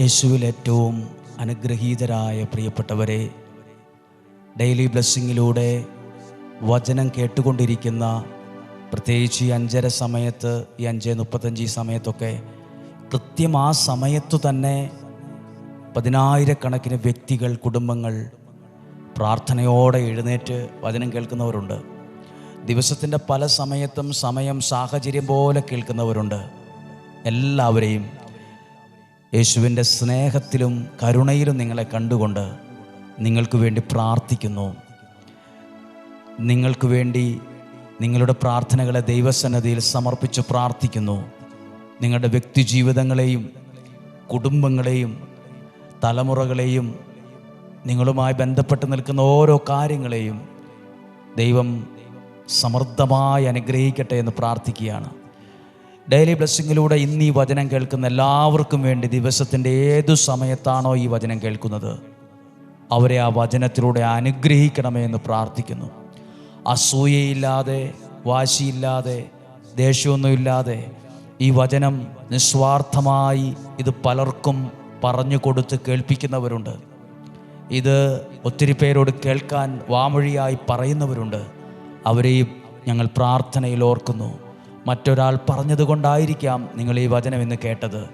യേശുവിൽ ഏറ്റവും അനുഗ്രഹീതരായ പ്രിയപ്പെട്ടവരെ ഡെയിലി ബ്ലെസ്സിങ്ങിലൂടെ വചനം കേട്ടുകൊണ്ടിരിക്കുന്ന പ്രത്യേകിച്ച് ഈ അഞ്ചര സമയത്ത് ഈ അഞ്ച് മുപ്പത്തഞ്ച് സമയത്തൊക്കെ കൃത്യം ആ സമയത്തു തന്നെ പതിനായിരക്കണക്കിന് വ്യക്തികൾ കുടുംബങ്ങൾ പ്രാർത്ഥനയോടെ എഴുന്നേറ്റ് വചനം കേൾക്കുന്നവരുണ്ട്. ദിവസത്തിന്റെ പല സമയത്തും സമയം സാഹചര്യം പോലെ കേൾക്കുന്നവരുണ്ട്. എല്ലാവരെയും യേശുവിന്റെ സ്നേഹത്തിലും കരുണയിലും നിങ്ങളെ കണ്ടുകൊണ്ട് നിങ്ങൾക്ക് വേണ്ടി പ്രാർത്ഥിക്കുന്നു. നിങ്ങൾക്ക് വേണ്ടി നിങ്ങളുടെ പ്രാർത്ഥനകളെ ദൈവസന്നദ്ധിയിൽ സമർപ്പിച്ച് പ്രാർത്ഥിക്കുന്നു. നിങ്ങളുടെ വ്യക്തി ജീവിതങ്ങളെയും കുടുംബങ്ങളെയും തലമുറകളെയും നിങ്ങളുമായി ബന്ധപ്പെട്ട് നിൽക്കുന്ന ഓരോ കാര്യങ്ങളെയും ദൈവം സമൃദ്ധമായി അനുഗ്രഹിക്കട്ടെ എന്ന് പ്രാർത്ഥിക്കുകയാണ്. ഡെയിലി ബ്ലെസ്സിങ്ങിലൂടെ ഇന്ന് ഈ വചനം കേൾക്കുന്ന എല്ലാവർക്കും വേണ്ടി ദിവസത്തിന്റെ ഏതു സമയത്താണോ ഈ വചനം കേൾക്കുന്നത്? അവരെ ആ വചനത്തിലൂടെ അനുഗ്രഹിക്കണമേ എന്ന് പ്രാർത്ഥിക്കുന്നു. അസൂയയില്ലാതെ വാശിയില്ലാതെ ദേഷ്യമൊന്നുമില്ലാതെ ഈ വചനം നിസ്വാർത്ഥമായി ഇത് പലർക്കും പറഞ്ഞു കൊടുത്ത് കേൾപ്പിക്കുന്നവരുണ്ട്. ഇത് ഒത്തിരി പേരോട് കേൾക്കാൻ വാമൊഴിയായി പറയുന്നവരുണ്ട്. അവരെയും ഞങ്ങൾ പ്രാർത്ഥനയിൽ ഓർക്കുന്നു. മറ്റൊരാൾ പറഞ്ഞതുകൊണ്ടായിരിക്കാം നിങ്ങൾ ഈ വചനം ഇന്ന് കേട്ടത്.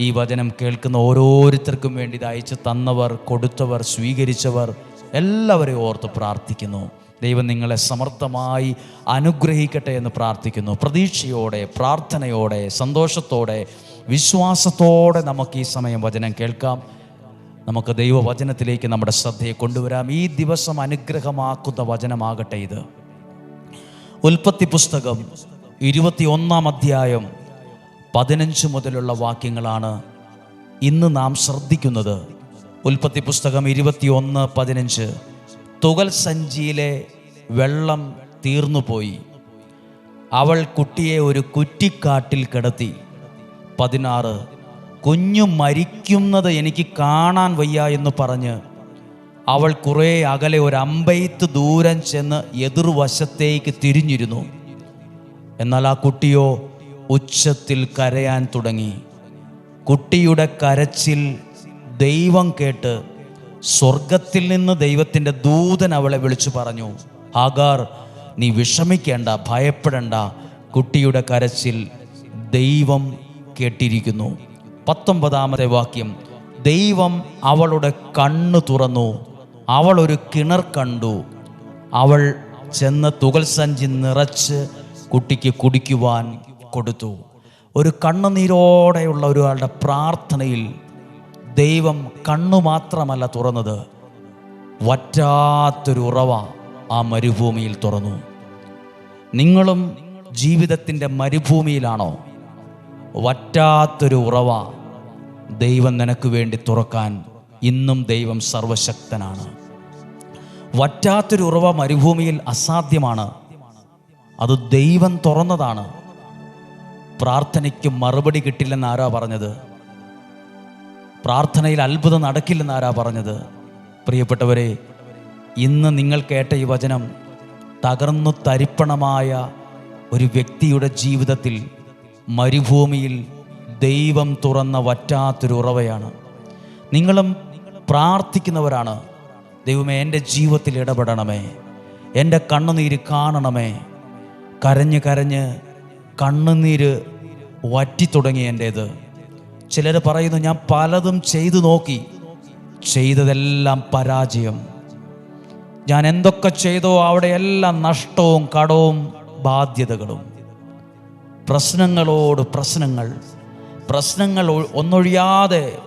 ഈ വചനം കേൾക്കുന്ന ഓരോരുത്തർക്കും വേണ്ടി അയച്ചു തന്നവർ കൊടുത്തവർ സ്വീകരിച്ചവർ എല്ലാവരെയും ഓർത്ത് പ്രാർത്ഥിക്കുന്നു. ദൈവം നിങ്ങളെ സമർത്ഥമായി അനുഗ്രഹിക്കട്ടെ എന്ന് പ്രാർത്ഥിക്കുന്നു. പ്രതീക്ഷയോടെ പ്രാർത്ഥനയോടെ സന്തോഷത്തോടെ വിശ്വാസത്തോടെ നമുക്ക് ഈ സമയം വചനം കേൾക്കാം. നമുക്ക് ദൈവവചനത്തിലേക്ക് നമ്മുടെ ശ്രദ്ധയെ കൊണ്ടുവരാം. ഈ ദിവസം അനുഗ്രഹമാക്കുന്ന വചനമാകട്ടെ ഇത്. ഉൽപ്പത്തി പുസ്തകം ഇരുപത്തി ഒന്നാം അധ്യായം പതിനഞ്ച് മുതലുള്ള വാക്യങ്ങളാണ് ഇന്ന് നാം ശ്രദ്ധിക്കുന്നത്. ഉൽപ്പത്തി പുസ്തകം ഇരുപത്തി ഒന്ന് പതിനഞ്ച്. തുകൽ സഞ്ചിയിലെ വെള്ളം തീർന്നുപോയി അവൾ കുട്ടിയെ ഒരു കുറ്റിക്കാട്ടിൽ കിടത്തി. പതിനാറ്. കുഞ്ഞു മരിക്കുന്നത് എനിക്ക് കാണാൻ വയ്യ എന്ന് പറഞ്ഞ് അവൾ കുറേ അകലെ ഒരു അമ്പെയ്ത്ത് ദൂരം ചെന്ന് എതിർവശത്തേക്ക് തിരിഞ്ഞിരുന്നു. എന്നാൽ ആ കുട്ടിയോ ഉച്ചത്തിൽ കരയാൻ തുടങ്ങി. കുട്ടിയുടെ കരച്ചിൽ ദൈവം കേട്ട് സ്വർഗത്തിൽ നിന്ന് ദൈവത്തിന്റെ ദൂതൻ അവളെ വിളിച്ചു പറഞ്ഞു ആകാർ നീ വിഷമിക്കേണ്ട ഭയപ്പെടേണ്ട. കുട്ടിയുടെ കരച്ചിൽ ദൈവം കേട്ടിരിക്കുന്നു. പത്തൊമ്പതാമത്തെ വാക്യം ദൈവം അവളുടെ കണ്ണ് തുറന്നു അവൾ ഒരു കിണർ കണ്ടു. അവൾ ചെന്ന് തുകൽ സഞ്ചി നിറച്ച് കുട്ടിക്ക് കുടിക്കുവാൻ കൊടുത്തു. ഒരു കണ്ണുനീരോടെയുള്ള ഒരാളുടെ പ്രാർത്ഥനയിൽ ദൈവം കണ്ണു മാത്രമല്ല തുറന്നത്. വറ്റാത്തൊരു ഉറവ ആ മരുഭൂമിയിൽ തുറന്നു. നിങ്ങളും ജീവിതത്തിന്റെ മരുഭൂമിയിലാണോ? വറ്റാത്തൊരു ഉറവ ദൈവം നിനക്ക് വേണ്ടി തുറക്കാൻ ഇന്നും ദൈവം സർവശക്തനാണ്. വറ്റാത്തൊരു ഉറവ മരുഭൂമിയിൽ അസാധ്യമാണ്. അത് ദൈവം തുറന്നതാണ്. പ്രാർത്ഥനയ്ക്ക് മറുപടി കിട്ടില്ലെന്ന് ആരാ പറഞ്ഞത്? പ്രാർത്ഥനയിൽ അത്ഭുതം നടക്കില്ലെന്ന് ആരാ പറഞ്ഞത്? പ്രിയപ്പെട്ടവരെ ഇന്ന് നിങ്ങൾ കേട്ട ഈ വചനം തകർന്നു തരിപ്പണമായ ഒരു വ്യക്തിയുടെ ജീവിതത്തിൽ മരുഭൂമിയിൽ ദൈവം തുറന്ന വറ്റാത്തൊരു ഉറവയാണ്. നിങ്ങളും പ്രാർത്ഥിക്കുന്നവരാണ്. ദൈവമേ എന്റെ ജീവിതത്തിൽ ഇടപെടണമേ. എന്റെ കണ്ണുനീര് കാണണമേ. കരഞ്ഞ് കരഞ്ഞ് കണ്ണുനീര് വറ്റിത്തുടങ്ങി എന്റേത്. ചിലർ പറയുന്നു ഞാൻ പലതും ചെയ്തു നോക്കി. ചെയ്തതെല്ലാം പരാജയം. ഞാൻ എന്തൊക്കെ ചെയ്തോ അവിടെയെല്ലാം നഷ്ടവും കടവും ബാധ്യതകളും. പ്രശ്നങ്ങളോട് പ്രശ്നങ്ങൾ. പ്രശ്നങ്ങൾ ഒന്നൊഴിയാതെ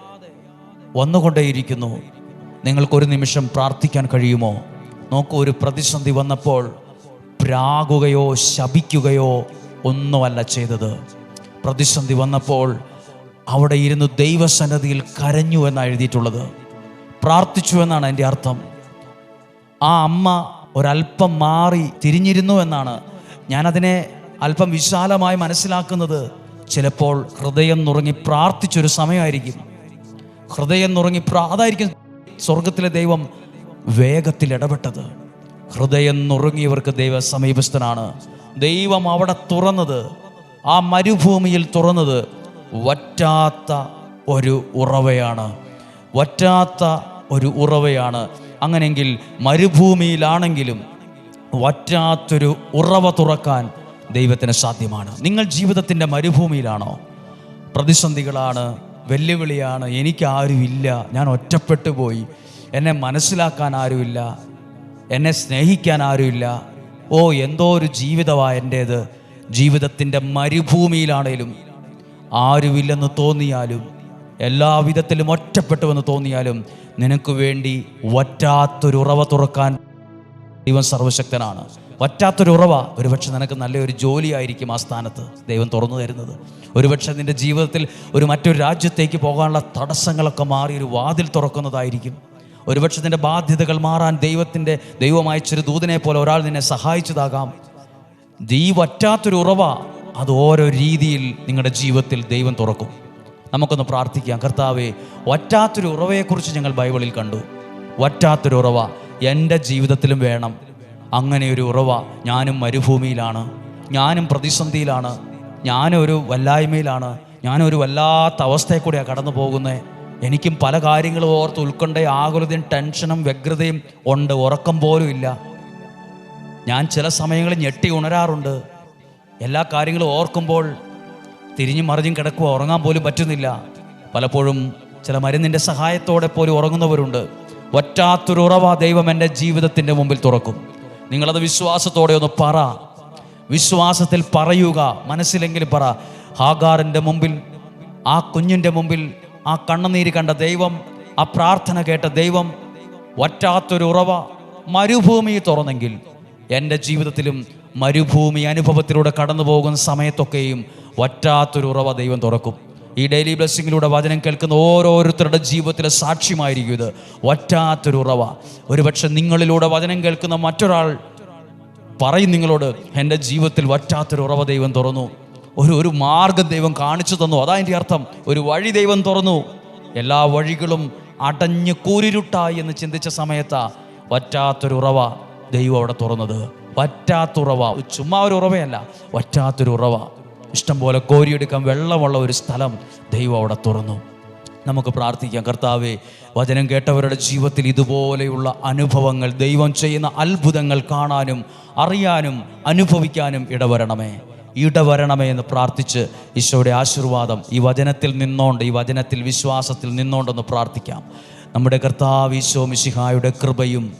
വന്നുകൊണ്ടേയിരിക്കുന്നു. നിങ്ങൾക്കൊരു നിമിഷം പ്രാർത്ഥിക്കാൻ കഴിയുമോ? നോക്കൂ ഒരു പ്രതിസന്ധി വന്നപ്പോൾ പ്രാകുകയോ ശപിക്കുകയോ ഒന്നുമല്ല ചെയ്തത്. പ്രതിസന്ധി വന്നപ്പോൾ അവിടെ ഇരുന്ന് ദൈവസന്നദ്ധിയിൽ കരഞ്ഞു എന്നാണ് എഴുതിയിട്ടുള്ളത്. പ്രാർത്ഥിച്ചു എന്നാണ് എന്റെ അർത്ഥം. ആ അമ്മ ഒരല്പം മാറി തിരിഞ്ഞിരുന്നു എന്നാണ്. ഞാനതിനെ അല്പം വിശാലമായി മനസ്സിലാക്കുന്നത്. ചിലപ്പോൾ ഹൃദയം നുറങ്ങി പ്രാർത്ഥിച്ചൊരു സമയമായിരിക്കും. ഹൃദയം നുറങ്ങി പ്രാ അതായിരിക്കും സ്വർഗത്തിലെ ദൈവം വേഗത്തിൽ ഇടപെട്ടത്. ഹൃദയം നുറുങ്ങിയവർക്ക് ദൈവ സമീപസ്ഥനാണ്. ദൈവം അവിടെ തുറന്നത് ആ മരുഭൂമിയിൽ തുറന്നത് വറ്റാത്ത ഒരു ഉറവയാണ്. വറ്റാത്ത ഒരു ഉറവയാണ്. അങ്ങനെങ്കിൽ മരുഭൂമിയിലാണെങ്കിലും വറ്റാത്തൊരു ഉറവ തുറക്കാൻ ദൈവത്തിന് സാധ്യമാണ്. നിങ്ങൾ ജീവിതത്തിന്റെ മരുഭൂമിയിലാണോ? പ്രതിസന്ധികളാണ് വെല്ലുവിളിയാണ് എനിക്ക് ആരുമില്ല ഞാൻ ഒറ്റപ്പെട്ടു പോയി എന്നെ മനസ്സിലാക്കാൻ ആരുമില്ല എന്നെ സ്നേഹിക്കാൻ ആരുമില്ല. ഓ എന്തോ ഒരു ജീവിതമാണ് എന്റേത് ജീവിതത്തിന്റെ മരുഭൂമിയിലാണേലും ആരുമില്ലെന്ന് തോന്നിയാലും എല്ലാവിധത്തിലും ഒറ്റപ്പെട്ടുവെന്ന് തോന്നിയാലും നിനക്ക് വേണ്ടി വറ്റാത്തൊരു ഉറവ തുറക്കാൻ ദൈവം സർവശക്തനാണ്. വറ്റാത്തൊരു ഉറവ ഒരുപക്ഷെ നിനക്ക് നല്ലൊരു ജോലിയായിരിക്കും ആ സ്ഥാനത്ത് ദൈവം തുറന്നു തരുന്നത്. ഒരുപക്ഷെ നിന്റെ ജീവിതത്തിൽ ഒരു മറ്റൊരു രാജ്യത്തേക്ക് പോകാനുള്ള തടസ്സങ്ങളൊക്കെ മാറി ഒരു വാതിൽ തുറക്കുന്നതായിരിക്കും. ഒരുപക്ഷെ നിന്റെ ബാധ്യതകൾ മാറാൻ ദൈവത്തിന്റെ ദൈവമയച്ചൊരു ദൂതനെ പോലെ ഒരാൾ നിന്നെ സഹായിച്ചതാകാം. ഈ വറ്റാത്തൊരു ഉറവ അത് ഓരോ രീതിയിൽ നിങ്ങളുടെ ജീവിതത്തിൽ ദൈവം തുറക്കും. നമുക്കൊന്ന് പ്രാർത്ഥിക്കാം. കർത്താവെ വറ്റാത്തൊരു ഉറവയെക്കുറിച്ച് ഞങ്ങൾ ബൈബിളിൽ കണ്ടു. വറ്റാത്തൊരു ഉറവ എന്റെ ജീവിതത്തിലും വേണം. അങ്ങനെയൊരു ഉറവ ഞാനും മരുഭൂമിയിലാണ്. ഞാനും പ്രതിസന്ധിയിലാണ്. ഞാനൊരു വല്ലായ്മയിലാണ്. ഞാനൊരു വല്ലാത്ത അവസ്ഥയെ കൂടെയാണ് കടന്നു പോകുന്നത് എനിക്കും പല കാര്യങ്ങളും ഓർത്ത് ഉത്കണ്ഠ ആകുലതയും ടെൻഷനും വ്യഗ്രതയും ഉണ്ട്. ഉറക്കം പോലും ഇല്ല. ഞാൻ ചില സമയങ്ങളിൽ ഞെട്ടി ഉണരാറുണ്ട്. എല്ലാ കാര്യങ്ങളും ഓർക്കുമ്പോൾ തിരിഞ്ഞു മറിഞ്ഞും കിടക്കുക ഉറങ്ങാൻ പോലും പറ്റുന്നില്ല. പലപ്പോഴും ചില മരുന്നിന്റെ സഹായത്തോടെ പോലും ഉറങ്ങുന്നവരുണ്ട്. ഒറ്റാത്തൊരുറവ ദൈവം എന്റെ ജീവിതത്തിന്റെ മുമ്പിൽ തുറക്കും. നിങ്ങളത് വിശ്വാസത്തോടെ ഒന്ന് പറ. വിശ്വാസത്തിൽ പറയുക. മനസ്സിലെങ്കിലും പറ. ഹാഗാറിന്റെ മുമ്പിൽ ആ കുഞ്ഞിന്റെ മുമ്പിൽ ആ കണ്ണുനീര് കണ്ട ദൈവം ആ പ്രാർത്ഥന കേട്ട ദൈവം വറ്റാത്തൊരു ഉറവ മരുഭൂമി തുറന്നെങ്കിൽ എന്റെ ജീവിതത്തിലും മരുഭൂമി അനുഭവത്തിലൂടെ കടന്നു പോകുന്ന സമയത്തൊക്കെയും വറ്റാത്തൊരു ഉറവ ദൈവം തുറക്കും. ഈ ഡെയിലി ബ്ലെസ്സിങ്ങിലൂടെ വചനം കേൾക്കുന്ന ഓരോരുത്തരുടെ ജീവിതത്തിലെ സാക്ഷ്യമായിരിക്കും ഇത്. വറ്റാത്തൊരു ഉറവ. ഒരുപക്ഷെ നിങ്ങളിലൂടെ വചനം കേൾക്കുന്ന മറ്റൊരാൾ പറയും നിങ്ങളോട് എന്റെ ജീവിതത്തിൽ വറ്റാത്തൊരു ഉറവ ദൈവം തുറന്നു. ഒരു ഒരു മാർഗം ദൈവം കാണിച്ചു തന്നു. അതാ അർത്ഥം. ഒരു വഴി ദൈവം തുറന്നു. എല്ലാ വഴികളും അടഞ്ഞ് കൂരിരുട്ടായി എന്ന് ചിന്തിച്ച സമയത്താ പറ്റാത്തൊരു ഉറവ ദൈവം അവിടെ തുറന്നത്. പറ്റാത്തുറവ ചുമ്മാ ഒരു ഉറവയല്ല പറ്റാത്തൊരു ഉറവ. ഇഷ്ടം പോലെ കോരിയെടുക്കാൻ വെള്ളമുള്ള ഒരു സ്ഥലം ദൈവം അവിടെ തുറന്നു. നമുക്ക് പ്രാർത്ഥിക്കാം. കർത്താവെ വചനം കേട്ടവരുടെ ജീവിതത്തിൽ ഇതുപോലെയുള്ള അനുഭവങ്ങൾ ദൈവം ചെയ്യുന്ന അത്ഭുതങ്ങൾ കാണാനും അറിയാനും അനുഭവിക്കാനും ഇടവരണമേ. ഇടവരണമേ എന്ന് പ്രാർത്ഥിച്ച് ഈശോയുടെ ആശീർവാദം ഈ വചനത്തിൽ നിന്നോണ്ട് ഈ വചനത്തിൽ വിശ്വാസത്തിൽ നിന്നോണ്ടെന്ന് പ്രാർത്ഥിക്കാം. നമ്മുടെ കർത്താവ് ഈശോ മിശിഹായുടെ കൃപയും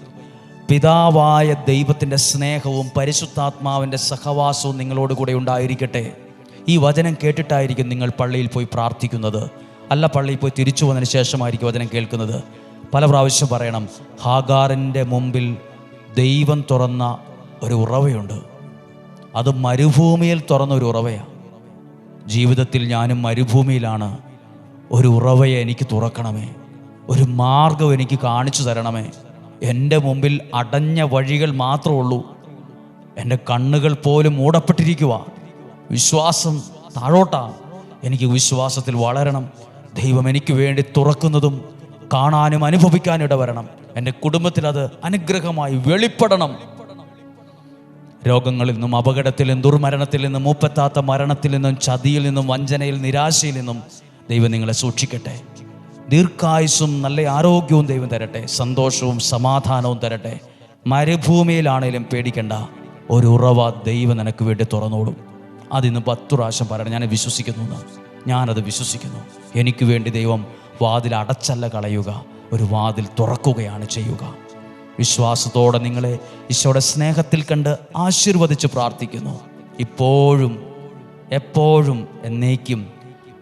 പിതാവായ ദൈവത്തിന്റെ സ്നേഹവും പരിശുദ്ധാത്മാവിന്റെ സഹവാസവും നിങ്ങളോട് കൂടെ ഉണ്ടായിരിക്കട്ടെ. ഈ വചനം കേട്ടിട്ടായിരിക്കും നിങ്ങൾ പള്ളിയിൽ പോയി പ്രാർത്ഥിക്കുന്നത്. അല്ല പള്ളിയിൽ പോയി തിരിച്ചു വന്നതിന് ശേഷമായിരിക്കും വചനം കേൾക്കുന്നത്. പല പ്രാവശ്യം പറയണം ഹാഗാറിന്റെ മുമ്പിൽ ദൈവം തുറന്ന ഒരു ഉറവയുണ്ട്. അത് മരുഭൂമിയിൽ തുറന്നൊരു ഉറവയാണ്. ജീവിതത്തിൽ ഞാനും മരുഭൂമിയിലാണ് ഒരു ഉറവയെ എനിക്ക് തുറക്കണമേ. ഒരു മാർഗം എനിക്ക് കാണിച്ചു തരണമേ. എന്റെ മുമ്പിൽ അടഞ്ഞ വഴികൾ മാത്രമേ ഉള്ളൂ. എന്റെ കണ്ണുകൾ പോലും മൂടപ്പെട്ടിരിക്കുക വിശ്വാസം താഴോട്ടാണ് എനിക്ക് വിശ്വാസത്തിൽ വളരണം. ദൈവം എനിക്ക് വേണ്ടി തുറക്കുന്നതും കാണാനും അനുഭവിക്കാനും ഇടവരണം. എന്റെ കുടുംബത്തിൽ അത് അനുഗ്രഹമായി വെളിപ്പെടണം. രോഗങ്ങളിൽ നിന്നും അപകടത്തിൽ നിന്നും ദുർമരണത്തിൽ നിന്നും മൂപ്പത്താത്ത മരണത്തിൽ നിന്നും ചതിയിൽ നിന്നും വഞ്ചനയിൽ നിരാശയിൽ നിന്നും ദൈവം നിങ്ങളെ സൂക്ഷിക്കട്ടെ. ദീർഘായുസും നല്ല ആരോഗ്യവും ദൈവം തരട്ടെ. സന്തോഷവും സമാധാനവും തരട്ടെ. മരുഭൂമിയിലാണേലും പേടിക്കേണ്ട. ഒരു ഉറവ ദൈവം നിനക്ക് വേണ്ടി തുറന്നോളും അതിന്ന് പത്തു പ്രാവശ്യം പറയണം ഞാൻ വിശ്വസിക്കുന്നു. ഞാനത് വിശ്വസിക്കുന്നു. എനിക്ക് വേണ്ടി ദൈവം വാതിൽ അടച്ചല്ല കളയുക. ഒരു വാതിൽ തുറക്കുകയാണ് ചെയ്യുക. വിശ്വാസത്തോടെ നിങ്ങളെ ഈശോയുടെ സ്നേഹത്തിൽ കണ്ട് ആശീർവദിച്ച് പ്രാർത്ഥിക്കുന്നു. ഇപ്പോഴും എപ്പോഴും എന്നേക്കും.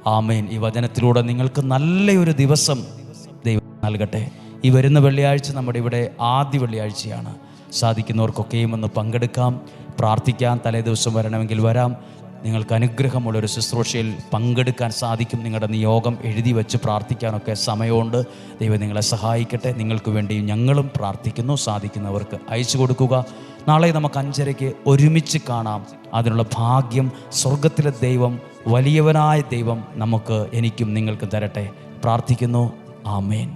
ആമേൻ. ഈ വചനത്തിലൂടെ നിങ്ങൾക്ക് നല്ലൊരു ദിവസം ദൈവം നൽകട്ടെ. ഈ വരുന്ന വെള്ളിയാഴ്ച നമ്മുടെ ഇവിടെ ആദ്യ വെള്ളിയാഴ്ചയാണ്. സാധിക്കുന്നവർക്കൊക്കെയും ഒന്ന് പങ്കെടുക്കാം പ്രാർത്ഥിക്കാം തലേ ദിവസം വരണമെങ്കിൽ വരാം. നിങ്ങൾക്ക് അനുഗ്രഹമുള്ളൊരു ശുശ്രൂഷയിൽ പങ്കെടുക്കാൻ സാധിക്കും. നിങ്ങളുടെ നിയോഗം എഴുതി വെച്ച് പ്രാർത്ഥിക്കാനൊക്കെ സമയമുണ്ട്. ദൈവം നിങ്ങളെ സഹായിക്കട്ടെ. നിങ്ങൾക്ക് വേണ്ടിയും ഞങ്ങളും പ്രാർത്ഥിക്കുന്നു. സാധിക്കുന്നവർക്ക് അയച്ചു കൊടുക്കുക. നാളെ നമുക്ക് അഞ്ചരയ്ക്ക് ഒരുമിച്ച് കാണാം. അതിനുള്ള ഭാഗ്യം സ്വർഗത്തിലെ ദൈവം വലിയവനായ ദൈവം നമുക്ക് എനിക്കും നിങ്ങൾക്കും തരട്ടെ. പ്രാർത്ഥിക്കുന്നു. ആമേൻ.